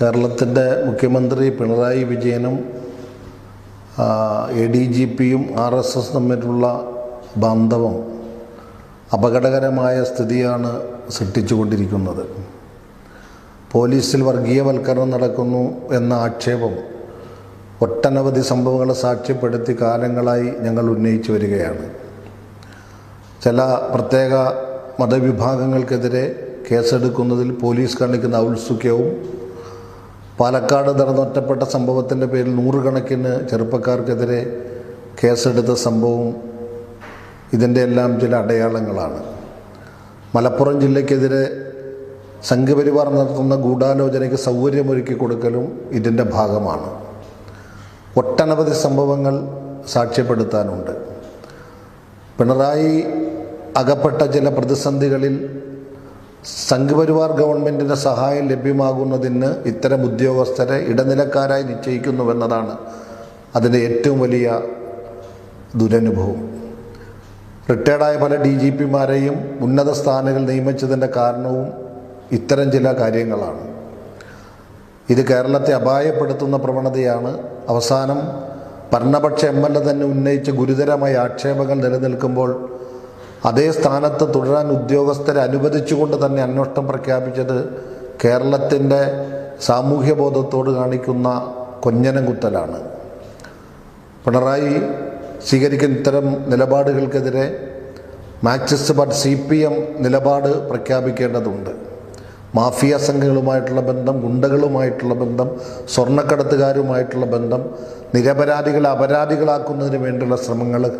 കേരളത്തിന്റെ മുഖ്യമന്ത്രി പിണറായി വിജയനും എ ഡി ജി പിയും ആർ എസ് എസ് തമ്മിലുള്ള ബന്ധവും അപകടകരമായ സ്ഥിതിയാണ് സൃഷ്ടിച്ചുകൊണ്ടിരിക്കുന്നത്. പോലീസിൽ വർഗീയവൽക്കരണം നടക്കുന്നു എന്ന ആക്ഷേപം ഒട്ടനവധി സംഭവങ്ങളെ സാക്ഷ്യപ്പെടുത്തി കാലങ്ങളായി ഞങ്ങൾ ഉന്നയിച്ചു വരികയാണ്. ചില പ്രത്യേക മതവിഭാഗങ്ങൾക്കെതിരെ കേസെടുക്കുന്നതിൽ പോലീസ് കാണിക്കുന്ന ഔത്സുക്യവും പാലക്കാട് നടന്നൊറ്റപ്പെട്ട സംഭവത്തിന്റെ പേരിൽ നൂറുകണക്കിന് ചെറുപ്പക്കാർക്കെതിരെ കേസെടുത്ത സംഭവം ഇതിന്റെ എല്ലാം ചില അടയാളങ്ങളാണ്. മലപ്പുറം ജില്ലയ്ക്കെതിരെ സംഘപരിവാർ നടത്തുന്ന ഗൂഢാലോചനയ്ക്ക് സൗകര്യമൊരുക്കി കൊടുക്കലും ഇതിന്റെ ഭാഗമാണ്. ഒട്ടനവധി സംഭവങ്ങൾ സാക്ഷ്യപ്പെടുത്താനുണ്ട്. പിണറായി അകപ്പെട്ട ചില പ്രതിസന്ധികളിൽ സംഘപരിവാർ ഗവൺമെന്റിന്റെ സഹായം ലഭ്യമാകുന്നതിന് ഇത്തരം ഉദ്യോഗസ്ഥരെ ഇടനിലക്കാരായി നിശ്ചയിക്കുന്നുവെന്നതാണ് അതിന്റെ ഏറ്റവും വലിയ ദുരനുഭവം. റിട്ടയർഡായ പല ഡി ജി പിമാരെയും ഉന്നത സ്ഥാനങ്ങൾ നിയമിച്ചതിന്റെ കാരണവും ഇത്തരം ചില കാര്യങ്ങളാണ്. ഇത് കേരളത്തെ അപായപ്പെടുത്തുന്ന പ്രവണതയാണ്. അവസാനം ഭരണപക്ഷ എം എൽ എ തന്നെ ഉന്നയിച്ച ഗുരുതരമായ ആക്ഷേപങ്ങൾ നിലനിൽക്കുമ്പോൾ അതേ സ്ഥാനത്ത് തുടരാൻ ഉദ്യോഗസ്ഥരെ അനുവദിച്ചുകൊണ്ട് തന്നെ അന്വേഷണം പ്രഖ്യാപിച്ചത് കേരളത്തിന്റെ സാമൂഹ്യബോധത്തോട് കാണിക്കുന്ന കൊഞ്ഞനം കുത്തലാണ് പിണറായി സ്വീകരിക്കുന്ന ഇത്തരം നിലപാടുകൾക്കെതിരെ Marxist party C P M നിലപാട് പ്രഖ്യാപിക്കേണ്ടതുണ്ട്. മാഫിയ സംഘങ്ങളുമായിട്ടുള്ള ബന്ധം ഗുണ്ടകളുമായിട്ടുള്ള ബന്ധം സ്വർണക്കടത്തുകാരുമായിട്ടുള്ള ബന്ധം നിരപരാധികളെ അപരാധികളാക്കുന്നതിന് വേണ്ടിയുള്ള ശ്രമങ്ങൾ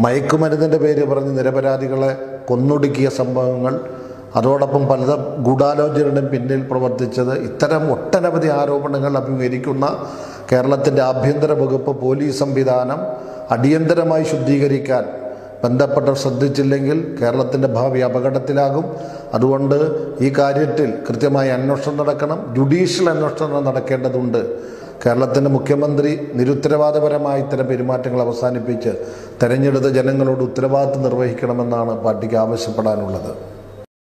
മയക്കുമരുന്നിന്റെ പേര് പറഞ്ഞ് നിരപരാധികളെ കൊന്നൊടുക്കിയ സംഭവങ്ങൾ അതോടൊപ്പം പല ഗൂഢാലോചനയുടെയും പിന്നിൽ പ്രവർത്തിച്ചത് ഇത്തരം ഒട്ടനവധി ആരോപണങ്ങൾ അഭിമുഖീകരിക്കുന്ന കേരളത്തിന്റെ ആഭ്യന്തര വകുപ്പ് പോലീസ് സംവിധാനം അടിയന്തരമായി ശുദ്ധീകരിക്കാൻ ബന്ധപ്പെട്ടവർ ശ്രദ്ധിച്ചില്ലെങ്കിൽ കേരളത്തിന്റെ ഭാവി അപകടത്തിലാകും. അതുകൊണ്ട് ഈ കാര്യത്തിൽ കൃത്യമായി അന്വേഷണം നടക്കണം ജുഡീഷ്യൽ അന്വേഷണം നടക്കേണ്ടതുണ്ട്. കേരളത്തിന്റെ മുഖ്യമന്ത്രി നിരുത്തരവാദപരമായ ഇത്തരം പെരുമാറ്റങ്ങൾ അവസാനിപ്പിച്ച് തെരഞ്ഞെടുത്ത ജനങ്ങളോട് ഉത്തരവാദിത്വം നിർവഹിക്കണമെന്നാണ് പാർട്ടിക്ക് ആവശ്യപ്പെടാനുള്ളത്.